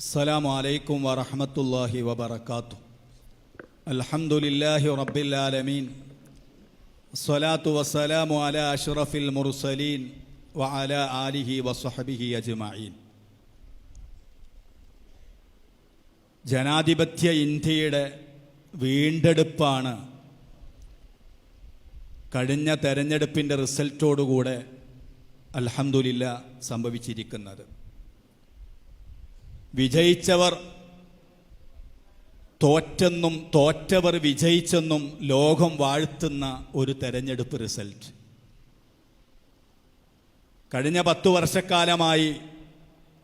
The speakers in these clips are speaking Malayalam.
السلام عليكم ورحمة الله وبركاته الحمد لله رب العالمين الصلاة والسلام على أشرف المرسلين وعلى آله وصحبه أجمعين ജനാധിപത്യ ഇന്ത്യയുടെ വീണ്ടെടുപ്പാണ് കഴിഞ്ഞ തെരഞ്ഞെടുപ്പിൻ്റെ റിസൾട്ടോടുകൂടെ അൽഹംദുലില്ല സംഭവിച്ചിരിക്കുന്നത് വിജയിച്ചവർ തോറ്റെന്നും തോറ്റവർ വിജയിച്ചെന്നും ലോകം വാഴ്ത്തുന്ന ഒരു തെരഞ്ഞെടുപ്പ് റിസൾട്ട്. കഴിഞ്ഞ പത്തു വർഷക്കാലമായി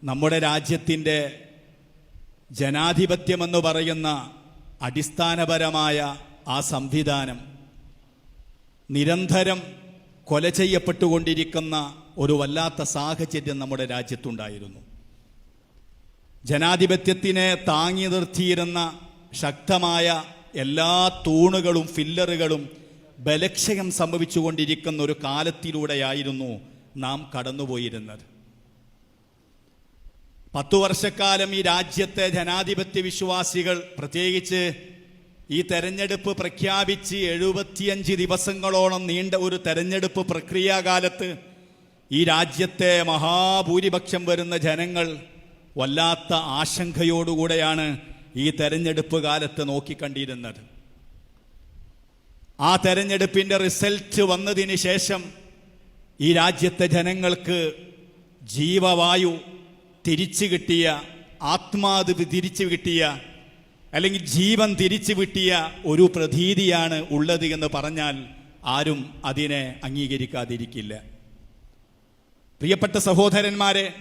നമ്മുടെ രാജ്യത്തിന്റെ ജനാധിപത്യമെന്ന് പറയുന്ന അടിസ്ഥാനപരമായ ആ സംവിധാനം നിരന്തരം കൊല ചെയ്യപ്പെട്ടുകൊണ്ടിരിക്കുന്ന ഒരു വല്ലാത്ത സാഹചര്യം നമ്മുടെ രാജ്യത്തുണ്ടായിരുന്നു. ജനാധിപത്യത്തിനെ താങ്ങി നിർത്തിയിരുന്ന ശക്തമായ എല്ലാ തൂണുകളും ഫില്ലറുകളും ബലക്ഷയം സംഭവിച്ചുകൊണ്ടിരിക്കുന്ന ഒരു കാലത്തിലൂടെയായിരുന്നു നാം കടന്നുപോയിരുന്നത്. പത്തു വർഷക്കാലം ഈ രാജ്യത്തെ ജനാധിപത്യ വിശ്വാസികൾ പ്രത്യേകിച്ച് ഈ തെരഞ്ഞെടുപ്പ് പ്രഖ്യാപിച്ച് എഴുപത്തിയഞ്ച് ദിവസങ്ങളോളം നീണ്ട ഒരു തെരഞ്ഞെടുപ്പ് പ്രക്രിയാകാലത്ത് ഈ രാജ്യത്തെ മഹാഭൂരിപക്ഷം വരുന്ന ജനങ്ങൾ വല്ലാത്ത ആശങ്കയോടുകൂടെയാണ് ഈ തെരഞ്ഞെടുപ്പ് കാലത്ത് നോക്കിക്കണ്ടിരുന്നത്. ആ തെരഞ്ഞെടുപ്പിന്റെ റിസൾട്ട് വന്നതിന് ശേഷം ഈ രാജ്യത്തെ ജനങ്ങൾക്ക് ജീവവായു തിരിച്ചു കിട്ടിയ ആത്മാവ് തിരിച്ചു കിട്ടിയ അല്ലെങ്കിൽ ജീവൻ തിരിച്ചു കിട്ടിയ ഒരു പ്രതീതിയാണ് ഉള്ളത് എന്ന് പറഞ്ഞാൽ ആരും അതിനെ അംഗീകരിക്കാതിരിക്കില്ല. പ്രിയപ്പെട്ട സഹോദരന്മാരെ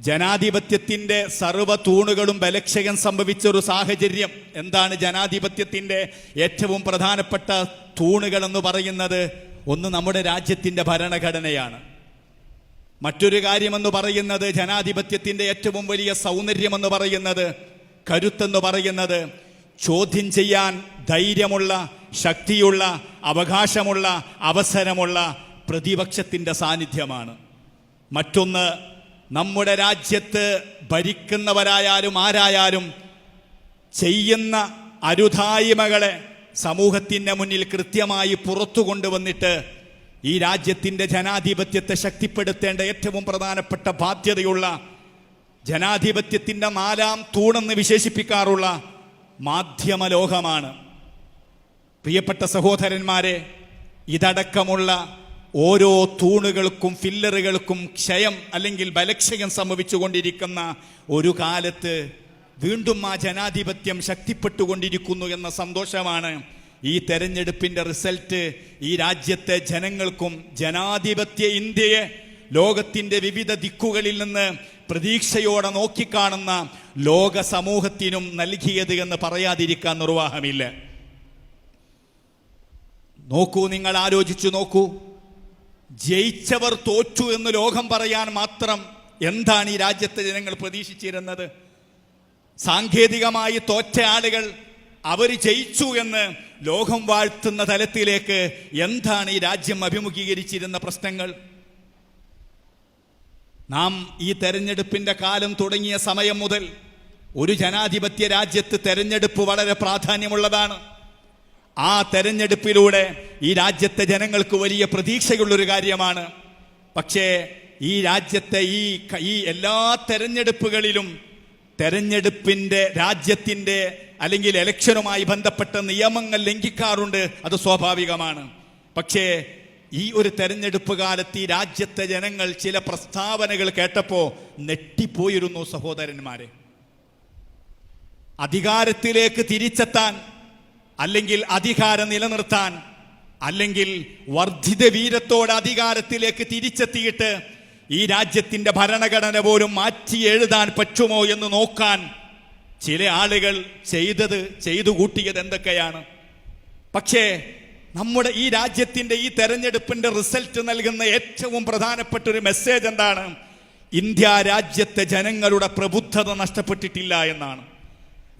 ജനാധിപത്യത്തിന്റെ സർവ തൂണുകളും ബലക്ഷയം സംഭവിച്ച ഒരു സാഹചര്യം. എന്താണ് ജനാധിപത്യത്തിന്റെ ഏറ്റവും പ്രധാനപ്പെട്ട തൂണുകൾ എന്ന് പറയുന്നത്? ഒന്ന് നമ്മുടെ രാജ്യത്തിന്റെ ഭരണഘടനയാണ്. മറ്റൊരു കാര്യമെന്ന് പറയുന്നത് ജനാധിപത്യത്തിന്റെ ഏറ്റവും വലിയ സൗന്ദര്യമെന്ന് പറയുന്നത് കരുത്തെന്ന് പറയുന്നത് ചോദ്യം ചെയ്യാൻ ധൈര്യമുള്ള ശക്തിയുള്ള അവകാശമുള്ള അവസരമുള്ള പ്രതിപക്ഷത്തിന്റെ സാന്നിധ്യമാണ്. മറ്റൊന്ന് നമ്മുടെ രാജ്യത്ത് ഭരിക്കുന്നവരായാലും ആരായാലും ചെയ്യുന്ന അരുതായ്മകളെ സമൂഹത്തിന്റെ മുന്നിൽ കൃത്യമായി പുറത്തു കൊണ്ടുവന്നിട്ട് ഈ രാജ്യത്തിന്റെ ജനാധിപത്യത്തെ ശക്തിപ്പെടുത്തേണ്ട ഏറ്റവും പ്രധാനപ്പെട്ട ബാധ്യതയുള്ള ജനാധിപത്യത്തിന്റെ നാലാം തൂണെന്ന് വിശേഷിപ്പിക്കാറുള്ള മാധ്യമ ലോകമാണ് പ്രിയപ്പെട്ട സഹോദരന്മാരെ ഇതടക്കമുള്ള ഓരോ തൂണുകൾക്കും ഫില്ലറുകൾക്കും ക്ഷയം അല്ലെങ്കിൽ ബലക്ഷയം സംഭവിച്ചുകൊണ്ടിരിക്കുന്ന ഒരു കാലത്ത് വീണ്ടും ആ ജനാധിപത്യം ശക്തിപ്പെട്ടുകൊണ്ടിരിക്കുന്നു എന്ന സന്തോഷമാണ് ഈ തെരഞ്ഞെടുപ്പിന്റെ റിസൾട്ട് ഈ രാജ്യത്തെ ജനങ്ങൾക്കും ജനാധിപത്യ ഇന്ത്യയെ ലോകത്തിന്റെ വിവിധ ദിക്കുകളിൽ നിന്ന് പ്രതീക്ഷയോടെ നോക്കിക്കാണുന്ന ലോക സമൂഹത്തിനും നൽകിയത് എന്ന് പറയാതിരിക്കാൻ നിർവാഹമില്ല. നോക്കൂ നിങ്ങൾ ആലോചിച്ചു നോക്കൂ. ജയിച്ചവർ തോറ്റു എന്ന് ലോകം പറയാൻ മാത്രം എന്താണ് ഈ രാജ്യത്തെ ജനങ്ങൾ പ്രതീക്ഷിച്ചിരുന്നത്? സാങ്കേതികമായി തോറ്റ ആളുകൾ അവർ ജയിച്ചു എന്ന് ലോകം വാഴ്ത്തുന്ന തലത്തിലേക്ക് എന്താണ് ഈ രാജ്യം അഭിമുഖീകരിച്ചിരുന്ന പ്രശ്നങ്ങൾ? നാം ഈ തെരഞ്ഞെടുപ്പിന്റെ കാലം തുടങ്ങിയ സമയം മുതൽ ഒരു ജനാധിപത്യ രാജ്യത്ത് തെരഞ്ഞെടുപ്പ് വളരെ പ്രാധാന്യമുള്ളതാണ്. ആ തെരഞ്ഞെടുപ്പിലൂടെ ഈ രാജ്യത്തെ ജനങ്ങൾക്ക് വലിയ പ്രതീക്ഷയുള്ളൊരു കാര്യമാണ്. പക്ഷേ ഈ രാജ്യത്തെ ഈ ഈ എല്ലാ തെരഞ്ഞെടുപ്പുകളിലും തെരഞ്ഞെടുപ്പിന്റെ രാജ്യത്തിന്റെ അല്ലെങ്കിൽ ഇലക്ഷനുമായി ബന്ധപ്പെട്ട നിയമങ്ങൾ ലംഘിക്കാറുണ്ട്. അത് സ്വാഭാവികമാണ്. പക്ഷേ ഈ ഒരു തെരഞ്ഞെടുപ്പ് കാലത്ത് ഈ രാജ്യത്തെ ജനങ്ങൾ ചില പ്രസ്താവനകൾ കേട്ടപ്പോൾ നെട്ടിപ്പോയിരുന്നു സഹോദരന്മാരെ. അധികാരത്തിലേക്ക് തിരിച്ചെത്താൻ അല്ലെങ്കിൽ അധികാരം നിലനിർത്താൻ അല്ലെങ്കിൽ വർദ്ധിത വീരത്തോടെ അധികാരത്തിലേക്ക് തിരിച്ചെത്തിയിട്ട് ഈ രാജ്യത്തിന്റെ ഭരണഘടന പോലും മാറ്റി എഴുതാൻ പറ്റുമോ എന്ന് നോക്കാൻ ചില ആളുകൾ ചെയ്തത് ചെയ്തു കൂട്ടിയത് എന്തൊക്കെയാണ്? പക്ഷേ നമ്മുടെ ഈ രാജ്യത്തിന്റെ ഈ തെരഞ്ഞെടുപ്പിന്റെ റിസൾട്ട് നൽകുന്ന ഏറ്റവും പ്രധാനപ്പെട്ട ഒരു മെസ്സേജ് എന്താണ്? ഇന്ത്യ രാജ്യത്തെ ജനങ്ങളുടെ പ്രബുദ്ധത നഷ്ടപ്പെട്ടിട്ടില്ല എന്നാണ്.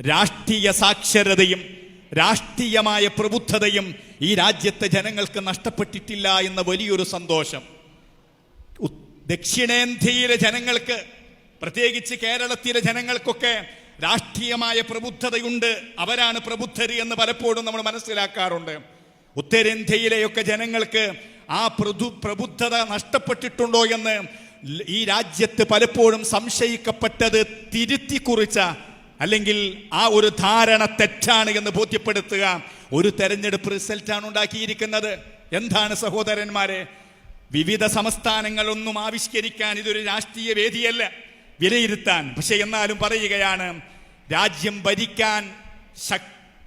രാഷ്ട്രീയ സാക്ഷരതയും രാഷ്ട്രീയമായ പ്രബുദ്ധതയും ഈ രാജ്യത്തെ ജനങ്ങൾക്ക് നഷ്ടപ്പെട്ടിട്ടില്ല എന്ന വലിയൊരു സന്തോഷം. ദക്ഷിണേന്ത്യയിലെ ജനങ്ങൾക്ക് പ്രത്യേകിച്ച് കേരളത്തിലെ ജനങ്ങൾക്കൊക്കെ രാഷ്ട്രീയമായ പ്രബുദ്ധതയുണ്ട്. അവരാണ് പ്രബുദ്ധർ എന്ന് പലപ്പോഴും നമ്മൾ മനസ്സിലാക്കാറുണ്ട്. ഉത്തരേന്ത്യയിലെയൊക്കെ ജനങ്ങൾക്ക് ആ പ്രതു പ്രബുദ്ധത നഷ്ടപ്പെട്ടിട്ടുണ്ടോ എന്ന് ഈ രാജ്യത്ത് പലപ്പോഴും സംശയിക്കപ്പെട്ടത് തിരുത്തി കുറിച്ച അല്ലെങ്കിൽ ആ ഒരു ധാരണ തെറ്റാണ് എന്ന് ബോധ്യപ്പെടുത്തുക. ഒരു തെരഞ്ഞെടുപ്പ് റിസൾട്ടാണ് ഉണ്ടാക്കിയിരിക്കുന്നത്. എന്താണ് സഹോദരന്മാരെ? വിവിധ സംസ്ഥാനങ്ങളൊന്നും ആവിഷ്കരിക്കാൻ ഇതൊരു രാഷ്ട്രീയ വേദിയല്ല. വിലയിരുത്താൻ. പക്ഷെ എന്നാലും പറയുകയാണ് രാജ്യം ഭരിക്കാൻ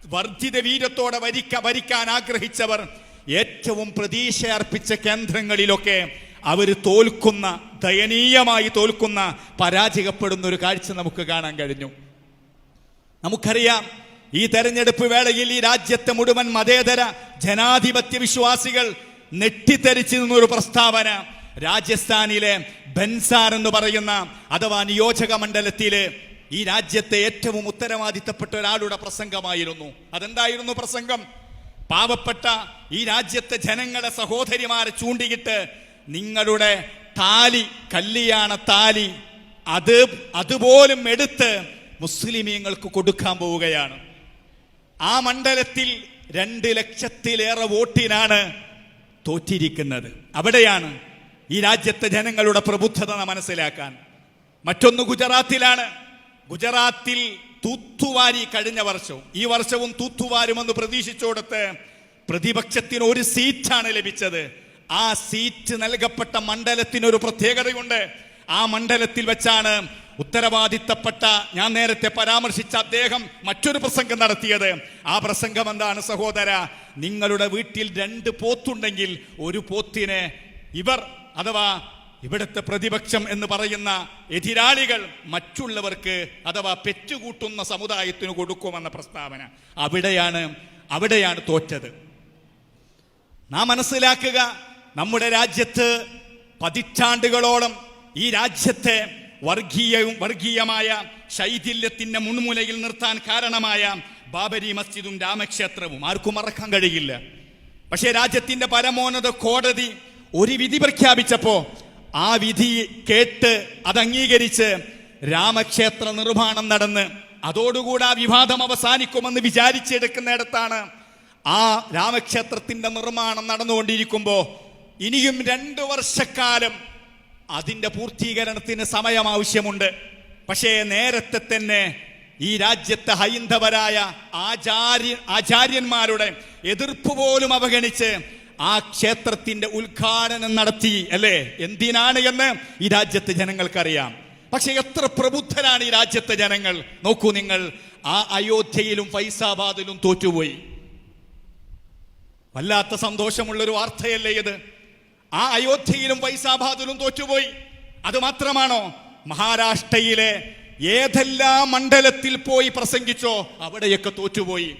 വർദ്ധിത വീര്യത്തോടെ ഭരിക്ക ഭരിക്കാൻ ആഗ്രഹിച്ചവർ ഏറ്റവും പ്രതീക്ഷ അർപ്പിച്ച കേന്ദ്രങ്ങളിലൊക്കെ അവർ തോൽക്കുന്ന ദയനീയമായി തോൽക്കുന്ന പരാജയപ്പെടുന്ന ഒരു കാഴ്ച നമുക്ക് കാണാൻ കഴിഞ്ഞു. നമുക്കറിയാം ഈ തെരഞ്ഞെടുപ്പ് വേളയിൽ ഈ രാജ്യത്തെ മുഴുവൻ മതേതര ജനാധിപത്യ വിശ്വാസികൾ നെട്ടിത്തെരിച്ചു നിന്നൊരു പ്രസ്താവന രാജസ്ഥാനിലെ ബൻസാർ എന്ന് പറയുന്ന അഥവാ നിയോജക മണ്ഡലത്തിലെ ഈ രാജ്യത്തെ ഏറ്റവും ഉത്തരവാദിത്തപ്പെട്ട ഒരാളുടെ പ്രസംഗമായിരുന്നു. അതെന്തായിരുന്നു പ്രസംഗം? പാവപ്പെട്ട ഈ രാജ്യത്തെ ജനങ്ങളെ സഹോദരിമാരെ ചൂണ്ടിയിട്ട് നിങ്ങളുടെ താലി കല്യാണ താലി അത് അതുപോലും എടുത്ത് മുസ്ലിമീങ്ങൾക്ക് കൊടുക്കാൻ പോവുകയാണ്. ആ മണ്ഡലത്തിൽ രണ്ട് ലക്ഷത്തിലേറെ വോട്ടിനാണ് തോറ്റിരിക്കുന്നത്. അവിടെയാണ് ഈ രാജ്യത്തെ ജനങ്ങളുടെ പ്രബുദ്ധത മനസ്സിലാക്കാൻ. മറ്റൊന്ന് ഗുജറാത്തിലാണ്. ഗുജറാത്തിൽ തൂത്തുവാരി കഴിഞ്ഞ വർഷവും ഈ വർഷവും തൂത്തുവാരുമെന്ന് പ്രതീക്ഷിച്ചോടത്ത് പ്രതിപക്ഷത്തിന് ഒരു സീറ്റാണ് ലഭിച്ചത്. ആ സീറ്റ് നൽകപ്പെട്ട മണ്ഡലത്തിനൊരു പ്രത്യേകതയുണ്ട്. ആ മണ്ഡലത്തിൽ വെച്ചാണ് ഉത്തരവാദിത്തപ്പെട്ട ഞാൻ നേരത്തെ പരാമർശിച്ച അദ്ദേഹം മറ്റൊരു പ്രസംഗം നടത്തിയത്. ആ പ്രസംഗം എന്താണ് സഹോദര? നിങ്ങളുടെ വീട്ടിൽ രണ്ട് പോത്തുണ്ടെങ്കിൽ ഒരു പോത്തിനെ ഇവർ അഥവാ ഇവിടുത്തെ പ്രതിപക്ഷം എന്ന് പറയുന്ന എതിരാളികൾ മറ്റുള്ളവർക്ക് അഥവാ പെറ്റുകൂട്ടുന്ന സമുദായത്തിന് കൊടുക്കുമെന്ന പ്രസ്താവന. അവിടെയാണ് അവിടെയാണ് തോറ്റത്. നാം മനസ്സിലാക്കുക നമ്മുടെ രാജ്യത്ത് പതിറ്റാണ്ടുകളോളം ഈ രാജ്യത്തെ വർഗീയവും വർഗീയമായ ശൈഥില്യത്തിന്റെ മുൻമുലയിൽ നിർത്താൻ കാരണമായ ബാബരി മസ്ജിദും രാമക്ഷേത്രവും ആർക്കും മറക്കാൻ കഴിയില്ല. പക്ഷേ രാജ്യത്തിന്റെ പരമോന്നത കോടതി ഒരു വിധി പ്രഖ്യാപിച്ചപ്പോ ആ വിധി കേട്ട് അത് അംഗീകരിച്ച് രാമക്ഷേത്ര നിർമ്മാണം നടന്ന് അതോടുകൂടെ ആ വിവാദം അവസാനിക്കുമെന്ന് വിചാരിച്ചെടുക്കുന്നിടത്താണ് ആ രാമക്ഷേത്രത്തിന്റെ നിർമ്മാണം നടന്നുകൊണ്ടിരിക്കുമ്പോ ഇനിയും രണ്ടു വർഷക്കാലം അതിന്റെ പൂർത്തീകരണത്തിന് സമയം ആവശ്യമുണ്ട്. പക്ഷേ നേരത്തെ തന്നെ ഈ രാജ്യത്തെ ഹൈന്ദവരായ ആചാര്യ ആചാര്യന്മാരുടെ എതിർപ്പ് പോലും അവഗണിച്ച് ആ ക്ഷേത്രത്തിന്റെ ഉദ്ഘാടനം നടത്തി അല്ലേ? എന്തിനാണ് എന്ന് ഈ രാജ്യത്തെ ജനങ്ങൾക്കറിയാം. പക്ഷെ എത്ര പ്രബുദ്ധരാണ് ഈ രാജ്യത്തെ ജനങ്ങൾ. നോക്കൂ നിങ്ങൾ ആ അയോധ്യയിലും ഫൈസാബാദിലും തോറ്റുപോയി. വല്ലാത്ത സന്തോഷമുള്ളൊരു വാർത്തയല്ലേ ഇത്. ആ അയോധ്യയിലും വൈസാബാദിലും തോറ്റുപോയി. അത് മാത്രമാണോ? മഹാരാഷ്ട്രയിലെ ഏതെല്ലാം മണ്ഡലത്തിൽ പോയി പ്രസംഗിച്ചോ അവിടെയൊക്കെ തോറ്റുപോയി.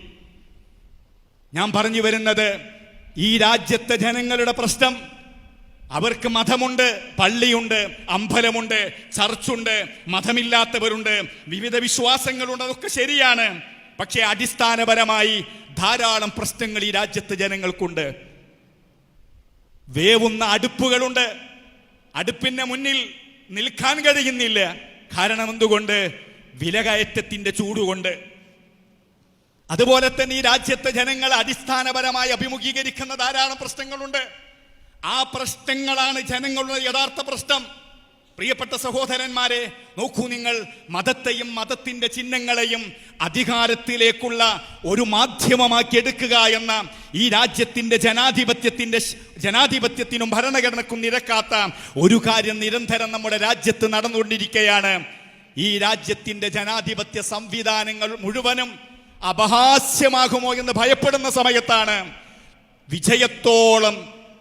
ഞാൻ പറഞ്ഞു വരുന്നത് ഈ രാജ്യത്തെ ജനങ്ങളുടെ പ്രശ്നം. അവർക്ക് മതമുണ്ട് പള്ളിയുണ്ട് അമ്പലമുണ്ട് ചർച്ചുണ്ട് മതമില്ലാത്തവരുണ്ട് വിവിധ വിശ്വാസങ്ങളുണ്ട് അതൊക്കെ ശരിയാണ്. പക്ഷേ അടിസ്ഥാനപരമായി ധാരാളം പ്രശ്നങ്ങൾ ഈ രാജ്യത്തെ ജനങ്ങൾക്കുണ്ട്. വേവുന്ന അടുപ്പുകളുണ്ട്. അടുപ്പിന്റെ മുന്നിൽ നിൽക്കാൻ കഴിയുന്നില്ല. കാരണം എന്തുകൊണ്ട്? വിലകയറ്റത്തിന്റെ ചൂടുകൊണ്ട്. അതുപോലെ തന്നെ ഈ രാജ്യത്തെ ജനങ്ങൾ അടിസ്ഥാനപരമായി അഭിമുഖീകരിക്കുന്ന ധാരാളം പ്രശ്നങ്ങളുണ്ട്? ആ പ്രശ്നങ്ങളാണ് ജനങ്ങളുടെ യഥാർത്ഥ പ്രശ്നം. പ്രിയപ്പെട്ട സഹോദരന്മാരെ നോക്കൂ നിങ്ങൾ മതത്തെയും മതത്തിന്റെ ചിഹ്നങ്ങളെയും അധികാരത്തിലേക്കുള്ള ഒരു മാധ്യമമാക്കി എടുക്കുക എന്ന ഈ രാജ്യത്തിന്റെ ജനാധിപത്യത്തിന്റെ ശ്- ജനാധിപത്യത്തിനും ഭരണഘടനക്കും നിരക്കാത്ത ഒരു കാര്യം നിരന്തരം നമ്മുടെ രാജ്യത്ത് നടന്നുകൊണ്ടിരിക്കുകയാണ് ഈ രാജ്യത്തിന്റെ ജനാധിപത്യ സംവിധാനങ്ങൾ മുഴുവനും അപഹാസ്യമാകുമോ എന്ന് ഭയപ്പെടുന്ന സമയത്താണ് വിജയത്തോളം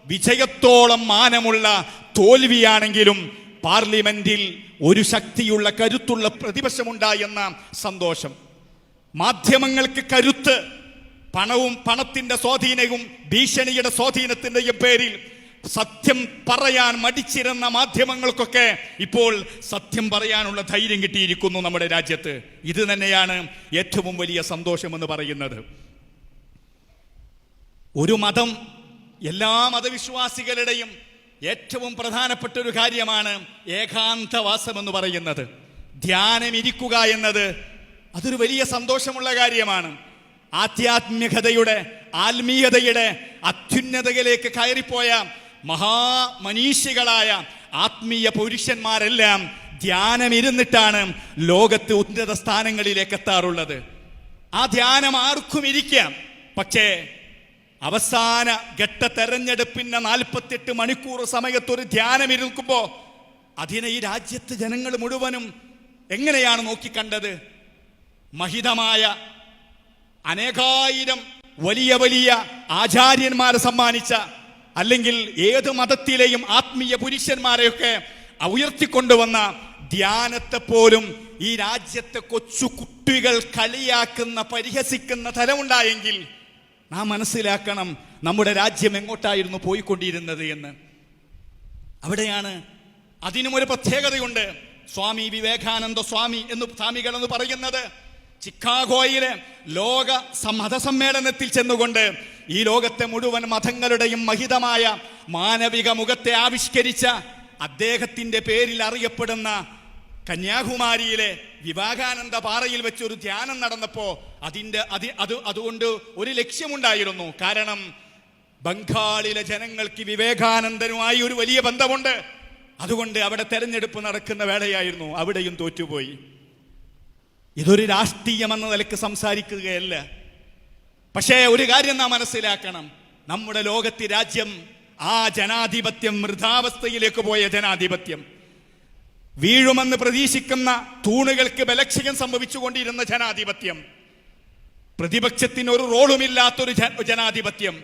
വിജയത്തോളം മാനമുള്ള തോൽവിയാണെങ്കിലും പാർലമെന്റിൽ ഒരു ശക്തിയുള്ള കരുത്തുള്ള പ്രതിപക്ഷമുണ്ടായെന്ന സന്തോഷം. മാധ്യമങ്ങൾക്ക് കരുത്ത് പണവും പണത്തിന്റെ സ്വാധീനവും ഭീഷണിയുടെ സ്വാധീനത്തിന്റെയും പേരിൽ സത്യം പറയാൻ മടിച്ചിരുന്ന മാധ്യമങ്ങൾക്കൊക്കെ ഇപ്പോൾ സത്യം പറയാനുള്ള ധൈര്യം കിട്ടിയിരിക്കുന്നു നമ്മുടെ രാജ്യത്ത്. ഇത് തന്നെയാണ് ഏറ്റവും വലിയ സന്തോഷമെന്ന് പറയുന്നത്. ഒരു മതം എല്ലാ മതവിശ്വാസികളുടെയും ഏറ്റവും പ്രധാനപ്പെട്ട ഒരു കാര്യമാണ് ഏകാന്തവാസം എന്ന് പറയുന്നത്. ധ്യാനമിരിക്കുക എന്നത് അതൊരു വലിയ സന്തോഷമുള്ള കാര്യമാണ്. ആധ്യാത്മികതയുടെ ആത്മീയതയുടെ അത്യുന്നതയിലേക്ക് കയറിപ്പോയ മഹാമനീഷികളായ ആത്മീയ പുരുഷന്മാരെല്ലാം ധ്യാനമിരുന്നിട്ടാണ് ലോകത്ത് ഉന്നത സ്ഥാനങ്ങളിലേക്ക് എത്താറുള്ളത് ആ ധ്യാനം ആർക്കും ഇരിക്കാം. പക്ഷേ അവസാന ഘട്ട തെരഞ്ഞെടുപ്പിന്റെ നാൽപ്പത്തെട്ട് മണിക്കൂർ സമയത്ത് ഒരു ധ്യാനം ഇരുക്കുമ്പോ അതിനെ ഈ രാജ്യത്ത് ജനങ്ങൾ മുഴുവനും എങ്ങനെയാണ് നോക്കിക്കണ്ടത്? മഹിതമായ അനേകായിരം വലിയ വലിയ ആചാര്യന്മാരെ സമ്മാനിച്ച അല്ലെങ്കിൽ ഏത് മതത്തിലെയും ആത്മീയ പുരുഷന്മാരെയൊക്കെ ഉയർത്തിക്കൊണ്ടുവന്ന ധ്യാനത്തെ പോലും ഈ രാജ്യത്തെ കൊച്ചു കുട്ടികൾ കളിയാക്കുന്ന പരിഹസിക്കുന്ന തലമുണ്ടായെങ്കിൽ നാം മനസ്സിലാക്കണം നമ്മുടെ രാജ്യം എങ്ങോട്ടായിരുന്നു പോയിക്കൊണ്ടിരുന്നത് എന്ന്. അവിടെയാണ് അതിനും ഒരു പ്രത്യേകതയുണ്ട്. സ്വാമി വിവേകാനന്ദ സ്വാമി എന്ന് സ്വാമികൾ എന്ന് പറയുന്നത് ചിക്കാഗോയിലെ ലോക മതസമ്മേളനത്തിൽ ചെന്നുകൊണ്ട് ഈ ലോകത്തെ മുഴുവൻ മതങ്ങളുടെയും മഹിതമായ മാനവിക മുഖത്തെ ആവിഷ്കരിച്ച അദ്ദേഹത്തിന്റെ പേരിൽ അറിയപ്പെടുന്ന കന്യാകുമാരിയിലെ വിവാഹാനന്ദ പാറയിൽ വെച്ച് ഒരു ധ്യാനം നടന്നപ്പോ അതിന്റെ അതി അത് അതുകൊണ്ട് ഒരു ലക്ഷ്യമുണ്ടായിരുന്നു. കാരണം ബംഗാളിലെ ജനങ്ങൾക്ക് വിവേകാനന്ദനുമായി ഒരു വലിയ ബന്ധമുണ്ട്. അതുകൊണ്ട് അവിടെ തെരഞ്ഞെടുപ്പ് നടക്കുന്ന വേളയായിരുന്നു. അവിടെയും തോറ്റുപോയി. ഇതൊരു രാഷ്ട്രീയമെന്ന നിലയ്ക്ക് സംസാരിക്കുകയല്ല. പക്ഷേ ഒരു കാര്യം നാം മനസ്സിലാക്കണം. നമ്മുടെ ലോകത്ത് രാജ്യം ആ ജനാധിപത്യം മൃതാവസ്ഥയിലേക്ക് പോയ ജനാധിപത്യം. വീഴുമെന്ന് പ്രതീക്ഷിക്കുന്ന തൂണുകൾക്ക് ബലക്ഷയം സംഭവിച്ചുകൊണ്ടിരുന്ന ജനാധിപത്യം. പ്രതിപക്ഷത്തിന് ഒരു റോളുമില്ലാത്തൊരു ജനാധിപത്യം.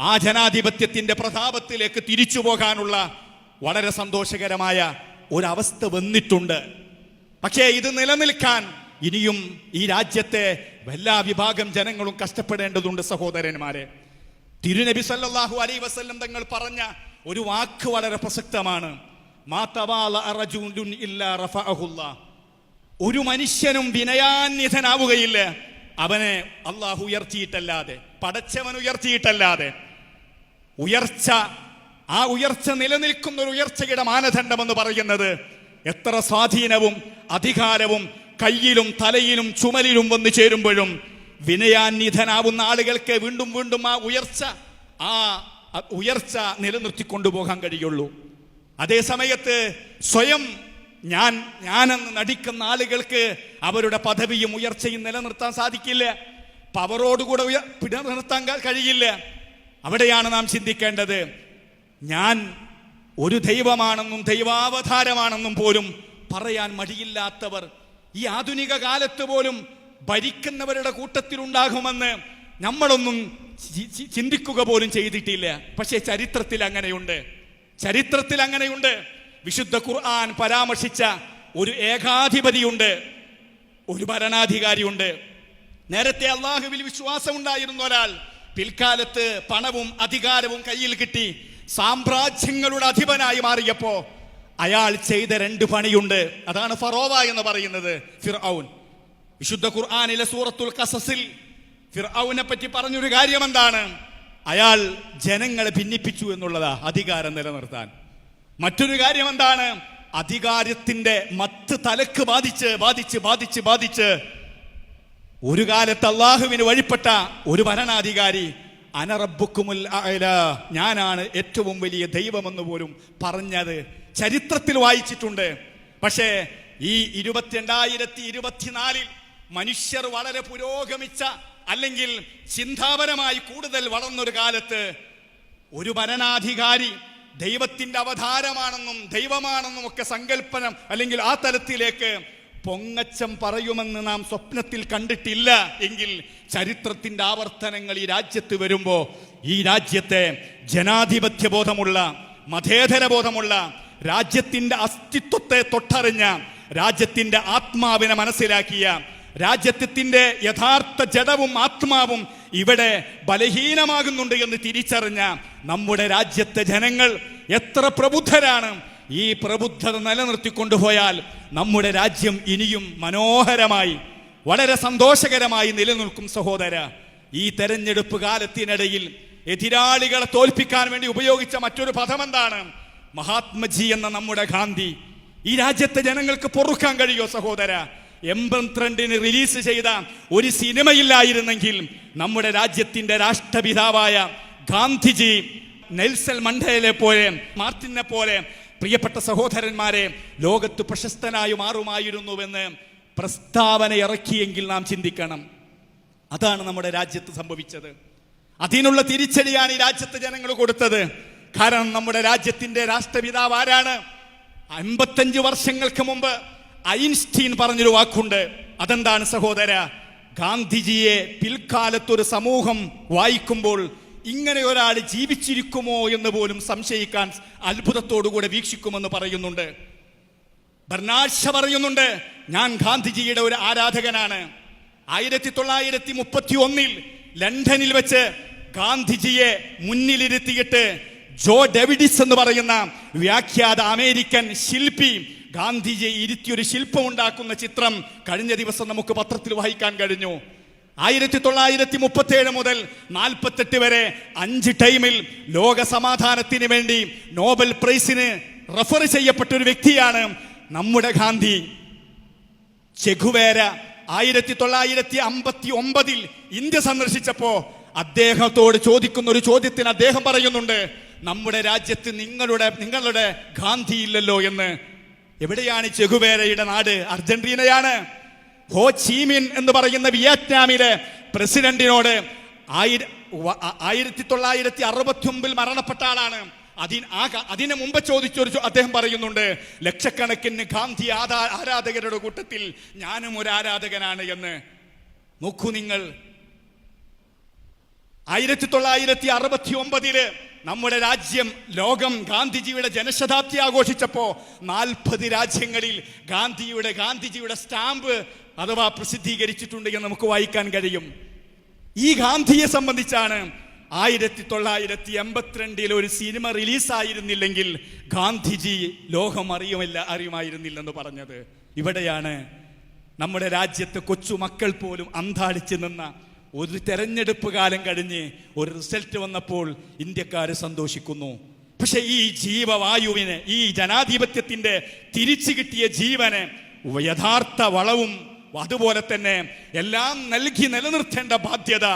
ആ ജനാധിപത്യത്തിന്റെ പ്രതാപത്തിലേക്ക് തിരിച്ചു പോകാനുള്ള വളരെ സന്തോഷകരമായ ഒരവസ്ഥ വന്നിട്ടുണ്ട്. പക്ഷേ ഇത് നിലനിൽക്കാൻ ഇനിയും ഈ രാജ്യത്തെ എല്ലാ വിഭാഗം ജനങ്ങളും കഷ്ടപ്പെടേണ്ടതുണ്ട് സഹോദരന്മാരെ. തിരുനബി സല്ലാഹു അലൈ വസല്ലം തങ്ങൾ പറഞ്ഞ ഒരു വാക്ക് വളരെ പ്രസക്തമാണ്. ഒരു മനുഷ്യനും വിനയാന്യതനാവുകയില്ല അവനെ അള്ളാഹു ഉയർത്തിയിട്ടല്ലാതെ പടച്ചവൻ ഉയർത്തിയിട്ടല്ലാതെ. ഉയർച്ച ആ ഉയർച്ച നിലനിൽക്കുന്ന ഒരു ഉയർച്ചയുടെ മാനദണ്ഡം എന്ന് പറയുന്നത് എത്ര സ്വാധീനവും അധികാരവും കയ്യിലും തലയിലും ചുമലിലും വന്നു ചേരുമ്പോഴും വിനയാന്യതനാവുന്ന ആളുകൾക്ക് വീണ്ടും വീണ്ടും ആ ഉയർച്ച ആ ഉയർച്ച നിലനിർത്തിക്കൊണ്ടുപോകാൻ കഴിയുള്ളൂ. അതേ സമയത്ത് സ്വയം ഞാൻ ഞാനെന്ന് നടിക്കുന്ന ആളുകൾക്ക് അവരുടെ പദവിയും ഉയർച്ചയും നിലനിർത്താൻ സാധിക്കില്ല. പവറോടുകൂടെ ഉയർ പിടിനിർത്താൻ കഴിയില്ല. അവിടെയാണ് നാം ചിന്തിക്കേണ്ടത്. ഞാൻ ഒരു ദൈവമാണെന്നും ദൈവാവതാരമാണെന്നും പോലും പറയാൻ മടിയില്ലാത്തവർ ഈ ആധുനിക കാലത്ത് പോലും ഭരിക്കുന്നവരുടെ കൂട്ടത്തിലുണ്ടാകുമെന്ന് നമ്മളൊന്നും ചിന്തിക്കുക പോലും ചെയ്തിട്ടില്ല. പക്ഷേ ചരിത്രത്തിൽ അങ്ങനെയുണ്ട്. ചരിത്രത്തിൽ അങ്ങനെയുണ്ട്. വിശുദ്ധ ഖുർആൻ പരാമർശിച്ച ഒരു ഏകാധിപതിയുണ്ട്. ഒരു ഭരണാധികാരിയുണ്ട്. നേരത്തെ അള്ളാഹുവിൽ വിശ്വാസം ഉണ്ടായിരുന്ന ഒരാൾ പിൽക്കാലത്ത് പണവും അധികാരവും കയ്യിൽ കിട്ടി സാമ്രാജ്യങ്ങളുടെ അധിപനായി മാറിയപ്പോ അയാൾ ചെയ്ത രണ്ട് പണിയുണ്ട്. അതാണ് ഫറോവ എന്ന് പറയുന്നത് ഫിർഔൻ. വിശുദ്ധ ഖുർആാനിലെ സൂറത്തുൽ കസസിൽ ഫിർഔനെ പറ്റി പറഞ്ഞൊരു കാര്യം എന്താണ് അയാൾ ജനങ്ങളെ ഭിന്നിപ്പിച്ചു എന്നുള്ളതാ അധികാരം നിലനിർത്താൻ. മറ്റൊരു കാര്യം എന്താണ് അധികാരത്തിന്റെ മത്ത് തലക്ക് ബാധിച്ച് ബാധിച്ച് ബാധിച്ച് ബാധിച്ച് ഒരു കാലത്ത് അള്ളാഹുവിന് വഴിപ്പെട്ട ഒരു ഭരണാധികാരി അനറബുക്കുമുൽ ഞാനാണ് ഏറ്റവും വലിയ ദൈവമെന്ന് പോലും പറഞ്ഞത്. ചരിത്രത്തിൽ വായിച്ചിട്ടുണ്ട്. പക്ഷേ ഈ ഇരുപത്തിരണ്ടായിരത്തി ഇരുപത്തിനാലിൽ മനുഷ്യർ വളരെ പുരോഗമിച്ച അല്ലെങ്കിൽ ചിന്താപരമായി കൂടുതൽ വളർന്നൊരു കാലത്ത് ഒരു ഭരണാധികാരി ദൈവത്തിന്റെ അവതാരമാണെന്നും ദൈവമാണെന്നും ഒക്കെ സങ്കല്പനം അല്ലെങ്കിൽ ആ തലത്തിലേക്ക് പൊങ്ങച്ചം പറയുമെന്ന് നാം സ്വപ്നത്തിൽ കണ്ടിട്ടില്ല എങ്കിൽ ചരിത്രത്തിന്റെ ആവർത്തനങ്ങൾ ഈ രാജ്യത്ത് വരുമ്പോൾ ഈ രാജ്യത്തെ ജനാധിപത്യ ബോധമുള്ള മതേതര ബോധമുള്ള രാജ്യത്തിന്റെ അസ്തിത്വത്തെ തൊട്ടറിഞ്ഞ രാജ്യത്തിന്റെ ആത്മാവിനെ മനസ്സിലാക്കിയ രാജ്യത്തിന്റെ യഥാർത്ഥ ജഡവും ആത്മാവും ഇവിടെ ബലഹീനമാകുന്നുണ്ട് എന്ന് തിരിച്ചറിഞ്ഞ നമ്മുടെ രാജ്യത്തെ ജനങ്ങൾ എത്ര പ്രബുദ്ധരാണ്. ഈ പ്രബുദ്ധത നിലനിർത്തിക്കൊണ്ടുപോയാൽ നമ്മുടെ രാജ്യം ഇനിയും മനോഹരമായി വളരെ സന്തോഷകരമായി നിലനിൽക്കും സഹോദര. ഈ തെരഞ്ഞെടുപ്പ് കാലത്തിനിടയിൽ എതിരാളികളെ തോൽപ്പിക്കാൻ വേണ്ടി ഉപയോഗിച്ച മറ്റൊരു പദം എന്താണ് മഹാത്മജി എന്ന നമ്മുടെ ഗാന്ധി. ഈ രാജ്യത്തെ ജനങ്ങൾക്ക് പൊറുക്കാൻ കഴിയോ സഹോദര? എൺപത്തിരണ്ടിന് റിലീസ് ചെയ്ത ഒരു സിനിമയില്ലായിരുന്നെങ്കിൽ നമ്മുടെ രാജ്യത്തിന്റെ രാഷ്ട്രപിതാവായ ഗാന്ധിജി നെൽസൽ മണ്ടേലെ പോലെ മാർട്ടിനെ പോലെ പ്രിയപ്പെട്ട സഹോദരന്മാരെ ലോകത്ത് പ്രശസ്തനായി മാറുമായിരുന്നുവെന്ന് പ്രസ്താവന ഇറക്കിയെങ്കിൽ നാം ചിന്തിക്കണം. അതാണ് നമ്മുടെ രാജ്യത്ത് സംഭവിച്ചത്. അതിനുള്ള തിരിച്ചടിയാണ് ഈ രാജ്യത്തെ ജനങ്ങൾ കൊടുത്തത്. കാരണം നമ്മുടെ രാജ്യത്തിന്റെ രാഷ്ട്രപിതാവ് ആരാണ്? അൻപത്തഞ്ച് വർഷങ്ങൾക്ക് മുമ്പ് ഐൻസ്റ്റീൻ പറഞ്ഞൊരു വാക്കുണ്ട്. അതെന്താണ് സഹോദര? ഗാന്ധിജിയെ പിൽക്കാലത്തൊരു സമൂഹം വായിക്കുമ്പോൾ ഇങ്ങനെ ഒരാൾ ജീവിച്ചിരിക്കുമോ എന്ന് പോലും സംശയിക്കാൻ അത്ഭുതത്തോടുകൂടെ വീക്ഷിക്കുമെന്ന് പറയുന്നുണ്ട്. ബർണാഷ പറയുന്നുണ്ട് ഞാൻ ഗാന്ധിജിയുടെ ഒരു ആരാധകനാണ്. ആയിരത്തി തൊള്ളായിരത്തി മുപ്പത്തി ഒന്നിൽ ലണ്ടനിൽ വെച്ച് ഗാന്ധിജിയെ മുന്നിലിരുത്തിയിട്ട് ജോ ഡെവിഡിസ് എന്ന് പറയുന്ന വ്യാഖ്യാത അമേരിക്കൻ ശില്പി ഗാന്ധിജിയെ ഇരുത്തിയൊരു ശില്പം ഉണ്ടാക്കുന്ന ചിത്രം കഴിഞ്ഞ ദിവസം നമുക്ക് പത്രത്തിൽ വായിക്കാൻ കഴിഞ്ഞു. ആയിരത്തി തൊള്ളായിരത്തി മുപ്പത്തി ഏഴ് മുതൽ നാൽപ്പത്തെട്ട് വരെ അഞ്ച് ടൈമിൽ ലോക സമാധാനത്തിന് വേണ്ടി നോബൽ പ്രൈസിന് റെഫർ ചെയ്യപ്പെട്ട ഒരു വ്യക്തിയാണ് നമ്മുടെ ഗാന്ധി. ചെഗുവേര ആയിരത്തി തൊള്ളായിരത്തി അമ്പത്തി ഒമ്പതിൽ ഇന്ത്യ സന്ദർശിച്ചപ്പോ അദ്ദേഹത്തോട് ചോദിക്കുന്ന ഒരു ചോദ്യത്തിന് അദ്ദേഹം പറയുന്നുണ്ട് നമ്മുടെ രാജ്യത്ത് നിങ്ങളുടെ നിങ്ങളുടെ ഗാന്ധി ഇല്ലല്ലോ എന്ന്. എവിടെയാണ് ചെഗുവേരയുടെ നാട്? അർജന്റീനയാണ്. ഹോ ചീമിൻ എന്ന് പറയുന്ന വിയറ്റ്നാമിലെ പ്രസിഡന്റിനോട് ആയിര ആയിരത്തി തൊള്ളായിരത്തി അറുപത്തി ഒമ്പതിൽ മരണപ്പെട്ട ആളാണ്. അതിന് ആ അതിന് മുമ്പ് ചോദിച്ചൊരു അദ്ദേഹം പറയുന്നുണ്ട് ലക്ഷക്കണക്കിന് ഗാന്ധി ആരാധകരുടെ കൂട്ടത്തിൽ ഞാനും ഒരു ആരാധകനാണ് എന്ന്. നോക്കൂ നിങ്ങൾ ആയിരത്തി തൊള്ളായിരത്തി അറുപത്തി ഒമ്പതിൽ നമ്മുടെ രാജ്യം ലോകം ഗാന്ധിജിയുടെ ജനശതാബ്ദി ആഘോഷിച്ചപ്പോ നാൽപ്പത് രാജ്യങ്ങളിൽ ഗാന്ധിയുടെ ഗാന്ധിജിയുടെ സ്റ്റാമ്പ് അഥവാ പ്രസിദ്ധീകരിച്ചിട്ടുണ്ട് എന്ന് നമുക്ക് വായിക്കാൻ കഴിയും. ഈ ഗാന്ധിയെ സംബന്ധിച്ചാണ് ആയിരത്തി തൊള്ളായിരത്തി എൺപത്തിരണ്ടിൽ ഒരു സിനിമ റിലീസായിരുന്നില്ലെങ്കിൽ ഗാന്ധിജി ലോകം അറിയുമില്ല അറിയുമായിരുന്നില്ലെന്ന് പറഞ്ഞത്. ഇവിടെയാണ് നമ്മുടെ രാജ്യത്തെ കൊച്ചുമക്കൾ പോലും അന്താളിച്ച് നിന്ന ഒരു തെരഞ്ഞെടുപ്പ് കാലം കഴിഞ്ഞ് ഒരു റിസൾട്ട് വന്നപ്പോൾ ഇന്ത്യക്കാർ സന്തോഷിക്കുന്നു. പക്ഷെ ഈ ജീവവായുവിന് ഈ ജനാധിപത്യത്തിന്റെ തിരിച്ചു കിട്ടിയ ജീവന് യഥാർത്ഥ വളവും അതുപോലെ തന്നെ എല്ലാം നൽകി നിലനിർത്തേണ്ട ബാധ്യത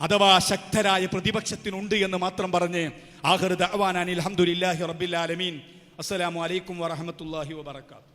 അഥവാ ശക്തരായ പ്രതിപക്ഷത്തിനുണ്ട് എന്ന് മാത്രം പറഞ്ഞ് ആഹർ അവാനാനി അലഹമുല്ലാഹി റബ്ബിൽ ആലമീൻ. അസ്സലാമു അലൈക്കും വറഹമത്തല്ലാഹി വബർക്കാത്തു